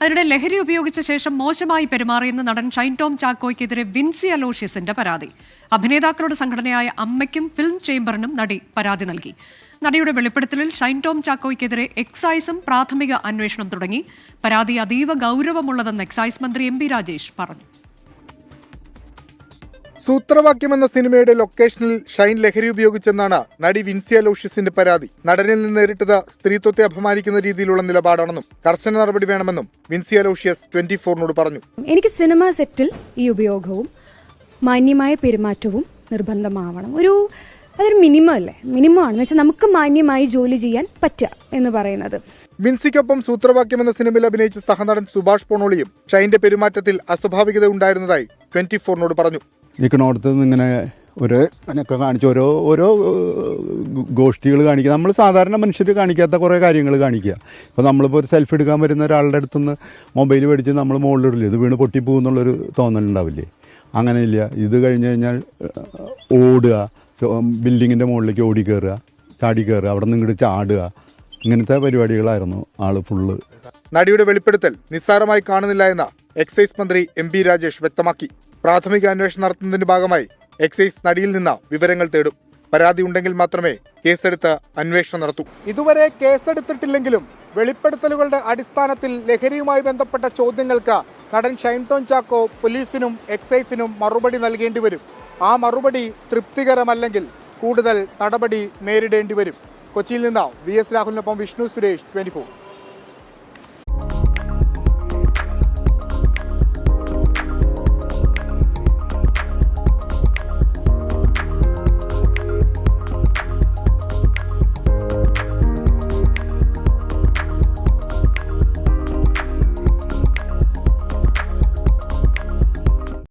അതിനിടെ ലഹരി ഉപയോഗിച്ച ശേഷം മോശമായി പെരുമാറിയെന്ന് നടൻ ഷൈൻ ടോം ചാക്കോയ്ക്കെതിരെ വിൻസി അലോഷ്യസിന്റെ പരാതി. അഭിനേതാക്കളുടെ സംഘടനയായ അമ്മയ്ക്കും ഫിലിം ചേംബറിനും നടി പരാതി നൽകി. നടിയുടെ വെളിപ്പെടുത്തലിൽ ഷൈൻ ടോം ചാക്കോയ്ക്കെതിരെ എക്സൈസും പ്രാഥമിക അന്വേഷണം തുടങ്ങി. പരാതി അതീവ ഗൗരവമുള്ളതെന്ന് എക്സൈസ് മന്ത്രി എം രാജേഷ് പറഞ്ഞു. സൂത്രവാക്യം എന്ന സിനിമയുടെ ലൊക്കേഷനിൽ ഷൈൻ ലഹരി ഉപയോഗിച്ചെന്നാണ് നടി വിൻസിയ ലോഷ്യസിന്റെ പരാതി. നടനിൽ നിന്ന് നേരിട്ടത് സ്ത്രീത്വത്തെ അപമാനിക്കുന്ന രീതിയിലുള്ള നിലപാടാണെന്നും കർശന നടപടി വേണമെന്നും വിൻസിയ ലോഷ്യസ് ട്വന്റി ഫോറിനോട് പറഞ്ഞു. എനിക്ക് സിനിമ സെറ്റിൽ ഈ ഉപയോഗവും മാന്യമായ പെരുമാറ്റവും നിർബന്ധമാവണം. ഒരു അതൊരു മിനിമം അല്ലേ? മിനിമം ആണെന്ന് വെച്ചാൽ നമുക്ക് മാന്യമായി ജോലി ചെയ്യാൻ പറ്റുക എന്ന് പറയുന്നത്. വിൻസിക്കൊപ്പം സൂത്രവാക്യം എന്ന സിനിമയിൽ അഭിനയിച്ച സഹനടൻ സുഭാഷ് പോണോളിയും ഷൈന്റെ പെരുമാറ്റത്തിൽ അസ്വാഭാവികത ഉണ്ടായിരുന്നതായി ട്വന്റി ഫോറിനോട് പറഞ്ഞു. നിൽക്കണോടത്ത് നിന്ന് ഇങ്ങനെ ഒരു അതിനൊക്കെ കാണിച്ച് ഓരോ ഓരോ ഗോഷ്ഠികൾ കാണിക്കുക. നമ്മൾ സാധാരണ മനുഷ്യർ കാണിക്കാത്ത കുറേ കാര്യങ്ങൾ കാണിക്കുക. ഇപ്പോൾ നമ്മളിപ്പോൾ ഒരു സെൽഫി എടുക്കാൻ വരുന്ന ഒരാളുടെ അടുത്തുനിന്ന് മൊബൈൽ മേടിച്ച് നമ്മൾ മുകളിലിടില്ല ഇത് വീണ് പൊട്ടിപ്പോകുന്നുള്ളൊരു തോന്നലുണ്ടാവില്ലേ? അങ്ങനെയില്ല. ഇത് കഴിഞ്ഞ് കഴിഞ്ഞാൽ ഓടുക. ബിൽഡിങ്ങിന്റെ മുകളിലേക്ക് ഓടി കയറുക ചാടി കയറുക അവിടെ നിന്ന് ഇങ്ങോട്ട് ചാടുക. ഇങ്ങനത്തെ പരിപാടികളായിരുന്നു ആൾ ഫുള്ള് നടിയുടെ വെളിപ്പെടുത്തൽ നിസ്സാരമായി കാണുന്നില്ല എന്ന് എക്സൈസ് മന്ത്രി എം പി രാജേഷ് വ്യക്തമാക്കി. പ്രാഥമിക അന്വേഷണം നടത്തുന്നതിന്റെ ഭാഗമായി എക്സൈസ് നടിയിൽ നിന്ന് വിവരങ്ങൾ തേടും. പരാതി ഉണ്ടെങ്കിൽ മാത്രമേ കേസെടുത്ത് അന്വേഷണം നടത്തൂ. ഇതുവരെ കേസെടുത്തിട്ടില്ലെങ്കിലും വെളിപ്പെടുത്തലുകളുടെ അടിസ്ഥാനത്തിൽ ലഹരിയുമായി ബന്ധപ്പെട്ട ചോദ്യങ്ങൾക്ക് നടൻ ഷൈൻടോൺ ചാക്കോ പോലീസിനും എക്സൈസിനും മറുപടി നൽകേണ്ടി വരും. ആ മറുപടി തൃപ്തികരമല്ലെങ്കിൽ കൂടുതൽ നടപടി നേരിടേണ്ടി വരും. കൊച്ചിയിൽ നിന്ന് വി എസ് രാഹുലിനൊപ്പം വിഷ്ണു സുരേഷ് ട്വന്റി